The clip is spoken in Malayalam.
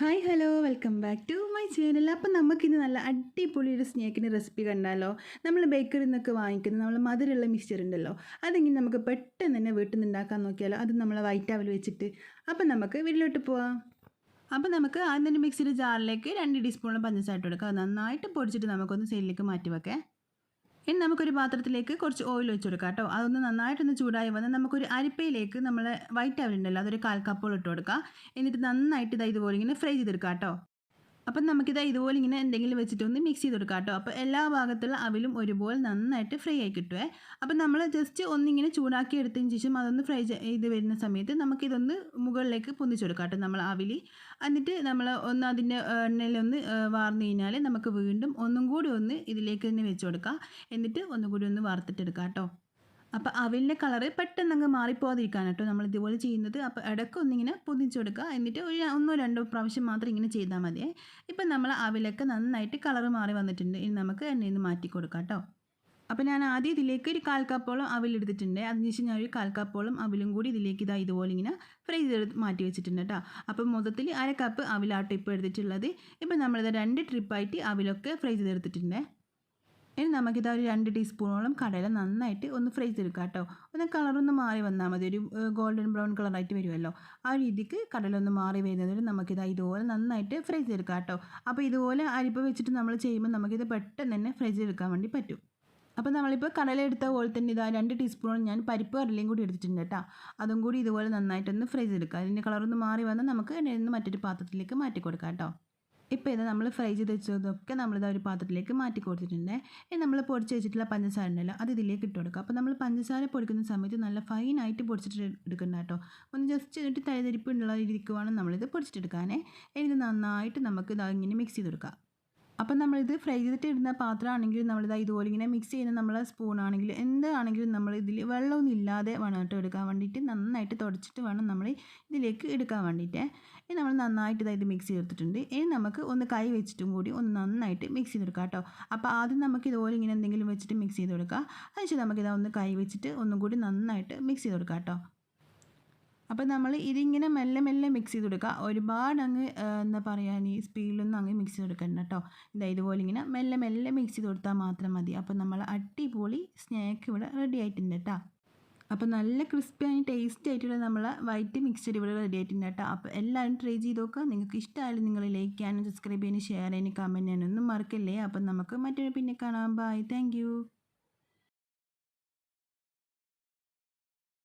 Hi hello welcome back to my channel അപ്പം നമുക്കിന്ന് നല്ല അടിപൊളി ഒരു സ്നേക്കിന്റെ റെസിപ്പി കണ്ടാലോ? നമ്മൾ ബേക്കറിയിൽ നിന്നൊക്കെ വാങ്ങിക്കുന്ന നമ്മൾ മധുരമുള്ള മിക്സ്ചർ ഉണ്ടല്ലോ. അതെങ്ങനെ നമുക്ക് പെട്ടെന്ന് തന്നെ വീട്ടിൽ നിന്ന് ഉണ്ടാക്കാൻ നോക്കിയാലോ? അത് നമ്മൾ വൈറ്റ് അവൽ വെച്ചിട്ട്. അപ്പം നമുക്ക് വീട്ടിലോട്ട് പോവാം. അപ്പം നമുക്ക് തന്നെ മിക്സിയുടെ ജാറിലേക്ക് രണ്ട് ടീസ്പൂൺ പഞ്ചസാര ഇട്ട് നന്നായിട്ട് പൊടിച്ചിട്ട് നമുക്കൊന്ന് സൈഡിലേക്ക് മാറ്റി വെക്കാം. ഇനി നമുക്കൊരു പാത്രത്തിലേക്ക് കുറച്ച് ഓയിൽ വെച്ച് കൊടുക്കാം കേട്ടോ. അതൊന്ന് നന്നായിട്ടൊന്ന് ചൂടായി വന്നാൽ നമുക്കൊരു അരിപ്പയിലേക്ക് നമ്മൾ വൈറ്റ് അവലുണ്ടല്ലോ അതൊരു കാൽ കപ്പോളം ഇട്ട് കൊടുക്കാം. എന്നിട്ട് നന്നായിട്ട് ഇതാ ഇതുപോലെ ഇങ്ങനെ ഫ്രൈ ചെയ്തെടുക്കാം കേട്ടോ. അപ്പം നമുക്കിതാ ഇതുപോലെ ഇങ്ങനെ എന്തെങ്കിലും വെച്ചിട്ട് ഒന്ന് മിക്സ് ചെയ്ത് കൊടുക്കാം കേട്ടോ. അപ്പോൾ എല്ലാ ഭാഗത്തുള്ള അവിലും ഒരുപോലെ നന്നായിട്ട് ഫ്രൈ ആയി കിട്ടുവേ. അപ്പം നമ്മൾ ജസ്റ്റ് ഒന്നിങ്ങനെ ചൂടാക്കി എടുത്തതിന് ശേഷം അതൊന്ന് ഫ്രൈ ചെയ്ത് വരുന്ന സമയത്ത് നമുക്കിതൊന്ന് മുകളിലേക്ക് പൊന്തിച്ച് കൊടുക്കാം കേട്ടോ നമ്മൾ അവിലി. എന്നിട്ട് നമ്മൾ ഒന്ന് അതിന്റെ എണ്ണയിലൊന്ന് വാർന്നു കഴിഞ്ഞാൽ നമുക്ക് വീണ്ടും ഒന്നും കൂടി ഒന്ന് ഇതിലേക്ക് തന്നെ വെച്ച് കൊടുക്കാം. എന്നിട്ട് ഒന്നും കൂടി ഒന്ന് വറുത്തിട്ടെടുക്കാം കേട്ടോ. അപ്പോൾ അവലിന്റെ കളറ് പെട്ടെന്ന് അങ്ങ് മാറിപ്പോകാതിരിക്കാൻ കേട്ടോ നമ്മൾ ഇതുപോലെ ചെയ്യുന്നത്. അപ്പോൾ ഇടയ്ക്ക് ഒന്നിങ്ങനെ പൊതിച്ചെടുക്കുക എന്നിട്ട് ഒരു ഒന്നോ രണ്ടോ പ്രാവശ്യം മാത്രം ഇങ്ങനെ ചെയ്താൽ മതി ഇപ്പം നമ്മൾ അവിലൊക്കെ നന്നായിട്ട് കളറ് മാറി വന്നിട്ടുണ്ട്. ഇനി നമുക്ക് എണ്ണയിൽ നിന്ന് മാറ്റി കൊടുക്കാം കേട്ടോ അപ്പോൾ ഞാൻ ആദ്യം ഇതിലേക്ക് ഒരു കാൽ കപ്പോളം അതിന് അതിനുശേഷം ഞാൻ ഒരു കാൽ കപ്പോളം അവിലും കൂടി ഇതിലേക്ക് ഇതാ ഇതുപോലെ ഇങ്ങനെ ഫ്രൈ ചെയ്ത് മാറ്റി വെച്ചിട്ടുണ്ട് കേട്ടോ. അപ്പോൾ മൊത്തത്തിൽ അര കപ്പ് അവിലാട്ടോ ഇപ്പോൾ എടുത്തിട്ടുള്ളത്. ഇപ്പം നമ്മളിത് രണ്ട് ട്രിപ്പായിട്ട് അവിലൊക്കെ ഫ്രൈ ചെയ്തെടുത്തിട്ടുണ്ട്. ഇനി നമുക്കിത് ഒരു രണ്ട് ടീസ്പൂണോളം കടല നന്നായിട്ട് ഒന്ന് ഫ്രൈ ചെയ്തെടുക്കാം കേട്ടോ. ഒന്ന് കളറൊന്ന് മാറി വന്നാൽ മതി. ഒരു ഗോൾഡൻ ബ്രൗൺ കളറായിട്ട് വരുമല്ലോ. ആ രീതിക്ക് കടലൊന്ന് മാറി വരുന്നതിന് നമുക്കിത് ഇതുപോലെ നന്നായിട്ട് ഫ്രൈ ചെയ്തെടുക്കാം കേട്ടോ. അപ്പോൾ ഇതുപോലെ അരിപ്പ വെച്ചിട്ട് നമ്മൾ ചെയ്യുമ്പോൾ നമുക്കിത് പെട്ടെന്ന് തന്നെ ഫ്രൈ ചെയ്തെടുക്കാൻ വേണ്ടി പറ്റും. അപ്പോൾ നമ്മളിപ്പോൾ കടല എടുത്ത പോലെ തന്നെ ഇതാ രണ്ട് ടീസ്പൂൺ ഞാൻ പരിപ്പ് കടലയും കൂടി എടുത്തിട്ടുണ്ട് കേട്ടോ. അതും കൂടി ഇതുപോലെ നന്നായിട്ടൊന്ന് ഫ്രൈ ചെയ്തെടുക്കുക അതിന്റെ കളറൊന്ന് മാറി വന്നാൽ നമുക്ക് എന്നെ മറ്റൊരു പാത്രത്തിലേക്ക് മാറ്റി കൊടുക്കാം കേട്ടോ. ഇപ്പോൾ ഇത് നമ്മൾ ഫ്രൈ ചെയ്ത് വെച്ചതൊക്കെ നമ്മളിത് ഒരു പാത്രത്തിലേക്ക് മാറ്റി കൊടുത്തിട്ടുണ്ട്. ഇനി നമ്മൾ പൊടിച്ച് വെച്ചിട്ടുള്ള പഞ്ചസാര ഉണ്ടല്ലോ അത് ഇതിലേക്ക് ഇട്ട് കൊടുക്കുക അപ്പോൾ നമ്മൾ പഞ്ചസാര പൊടിക്കുന്ന സമയത്ത് നല്ല ഫൈനായിട്ട് പൊടിച്ചിട്ട് എടുക്കണ്ട കേട്ടോ. ഒന്ന് ജസ്റ്റ് എന്നിട്ട് തലതിരിപ്പ് ഉള്ള രീതിക്ക് വേണം നമ്മളിത് പൊടിച്ചിട്ടെടുക്കാനേ. ഇനി ഇത് നന്നായിട്ട് നമുക്ക് ഇത് ഇങ്ങനെ മിക്സ് ചെയ്ത് കൊടുക്കാം. അപ്പം നമ്മളിത് ഫ്രൈ ചെയ്തിട്ട് ഇടുന്ന പാത്രമാണെങ്കിലും നമ്മളിത് ഇതുപോലെ ഇങ്ങനെ മിക്സ് ചെയ്യുന്ന നമ്മളെ സ്പൂണാണെങ്കിലും എന്താണെങ്കിലും നമ്മൾ ഇതിൽ വെള്ളമൊന്നും ഇല്ലാതെ വേണം എടുക്കാൻ വേണ്ടിയിട്ട് നന്നായിട്ട് തുടച്ചിട്ട് വേണം നമ്മൾ ഇതിലേക്ക് എടുക്കാൻ വേണ്ടിയിട്ട്. ഇനി നമ്മൾ നന്നായിട്ട് ഇതായത് മിക്സ് ചെയ്തിട്ടുണ്ട് ഇനി നമുക്ക് ഒന്ന് കൈ വെച്ചിട്ടും കൂടി ഒന്ന് നന്നായിട്ട് മിക്സ് ചെയ്തെടുക്കാം കേട്ടോ. അപ്പോൾ ആദ്യം നമുക്ക് ഇതുപോലെ ഇങ്ങനെ എന്തെങ്കിലും വെച്ചിട്ട് മിക്സ് ചെയ്ത് കൊടുക്കുക അതിനുശേഷം നമുക്കിതാ ഒന്ന് കൈ വെച്ചിട്ട് ഒന്നും കൂടി നന്നായിട്ട് മിക്സ് ചെയ്ത് കൊടുക്കാം കേട്ടോ. അപ്പോൾ നമ്മൾ ഇതിങ്ങനെ മെല്ലെ മെല്ലെ മിക്സ് ചെയ്ത് കൊടുക്കുക ഒരുപാട് അങ്ങ് എന്താ പറയുക ഈ സ്പീഡിലൊന്നും അങ്ങ് മിക്സ് ചെയ്ത് കൊടുക്കണ്ട കേട്ടോ ഇതാ ഇതുപോലെ ഇങ്ങനെ മെല്ലെ മെല്ലെ മിക്സ് ചെയ്ത് കൊടുത്താൽ മാത്രം മതി. അപ്പോൾ നമ്മൾ അടിപൊളി സ്നാക്ക് ഇവിടെ റെഡി ആയിട്ടുണ്ട് കേട്ടോ അപ്പോൾ നല്ല ക്രിസ്പി ആയി ടേസ്റ്റി ആയിട്ടുള്ള നമ്മൾ വൈറ്റ് മിക്സ്ചർ ഇവിടെ റെഡി ആയിട്ടുണ്ട് കേട്ടോ അപ്പോൾ എല്ലാവരും ട്രൈ ചെയ്ത് നോക്കുക നിങ്ങൾക്ക് ഇഷ്ടമായാലും നിങ്ങൾ ലൈക്ക് ചെയ്യാനും സബ്സ്ക്രൈബ് ചെയ്യാനും ഷെയർ ചെയ്യാനും കമന്റ് ചെയ്യാനും ഒന്നും മറക്കല്ലേ. അപ്പം നമുക്ക് മറ്റൊരു പിന്നെ കാണാം. Bye thank